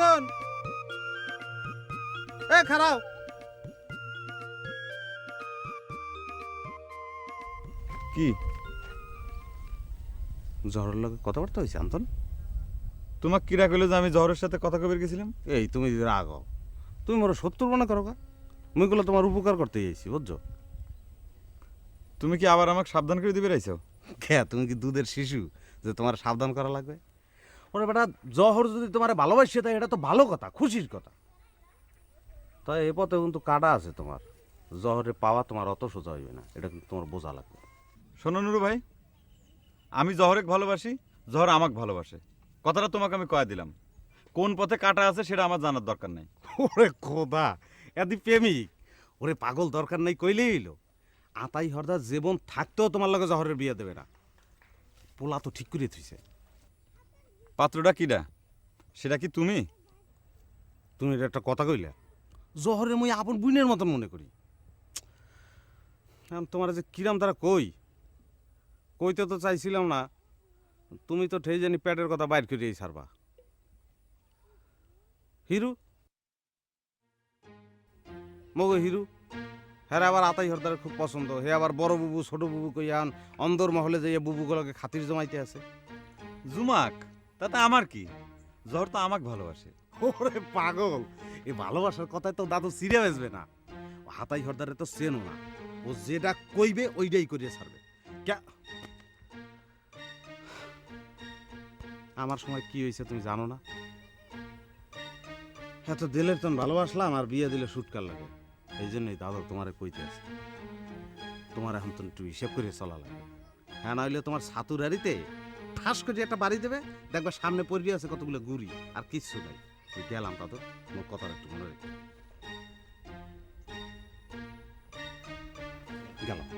রতন এ খারাও কি? জহরের লগে কথাবার্তা হয়েছে আন্তন? তোমাক কিরা কইলো যে আমি জহরের সাথে কথা কবে গেছিলাম? এই তুমি রাগ হও। তুমি মোর সত্তর মনে করো কা মুই গুলো তোমার উপকার করতে গেছি বুঝছ? তুমি কি আবার আমাকে সাবধান করে দিবে রাইছো? কে তুমি কি দুধের শিশু যে তোমার সাবধান করা লাগবে? ওরে বেটা জহর যদি তোমার ভালোবাসে তাই এটা তো ভালো কথা খুশির কথা। তাই এ পথে কিন্তু কাটা আছে তোমার। জহরে পাওয়া তোমার অত সোজা হইবে না এটা কিন্তু তোমার বোঝা লাগবে। শোনো নুরু ভাই আমি জহরেক ভালোবাসি জহর আমাকে ভালোবাসে। কথাটা তোমাকে আমি কয়ে দিলাম। কোন পথে কাটা আছে সেটা আমার জানার দরকার নাই। ওরে খোদা এদি প্রেমিক। ওরে পাগল দরকার নাই কইলেই হইল। আতাই হরদা জীবন থাকতেও তোমার লগে জহরের বিয়ে দেবে না। পোলা তো ঠিক করে থুইছে। পাত্রটা কিডা? সেটা কি তুমি? তুমি এটা একটা কথা কইলে। জহরে মুই আপন বুনের মতন মনে করি। তোমার যে কিরাম তারা কই? কইতে তো চাইছিলাম না। তুমি তো ঠেই জানি প্যাটের কথা বাইর করিয়েই সারবা হিরু? মগো হিরু হ্যাঁ আবার আতাই হরদার খুব পছন্দ। হে আবার বড় বুবু, ছোট বুবু কইয়ান অন্দর মহলে যাইয়া বুবুগুলোকে খাতির জমাইতে আছে। জুমাক? তাতে আমার কি? জহর তো আমাকে ভালোবাসে। ওরে পাগল! এই ভালোবাসার কথায় তো দাদু সিরে বেসবে না। হাতাই হরদারে তো চেনো না। ও যেটা কইবে, ওইটাই করিয়ে ছাড়বে। আমার সময় কি হয়েছে তুমি জানো না? এত দিলের তখন ভালোবাসলাম আর বিয়ে দিলে সুটকার লাগে। এই জন্যই দাদা তোমারে কইতে আছে তোমার এখন তো একটু হিসেব করে চলা লাগে। হ্যাঁ না হইলে তোমার সাতুরারিতে ঠাস করে একটা বাড়ি দেবে, দেখবে সামনে পড়বি আছে কতগুলো গুড়ি, আর কিচ্ছু নাই। তুই গেলাম তা তো মোর কথাটা একটু মনে রেখে। গেলাম।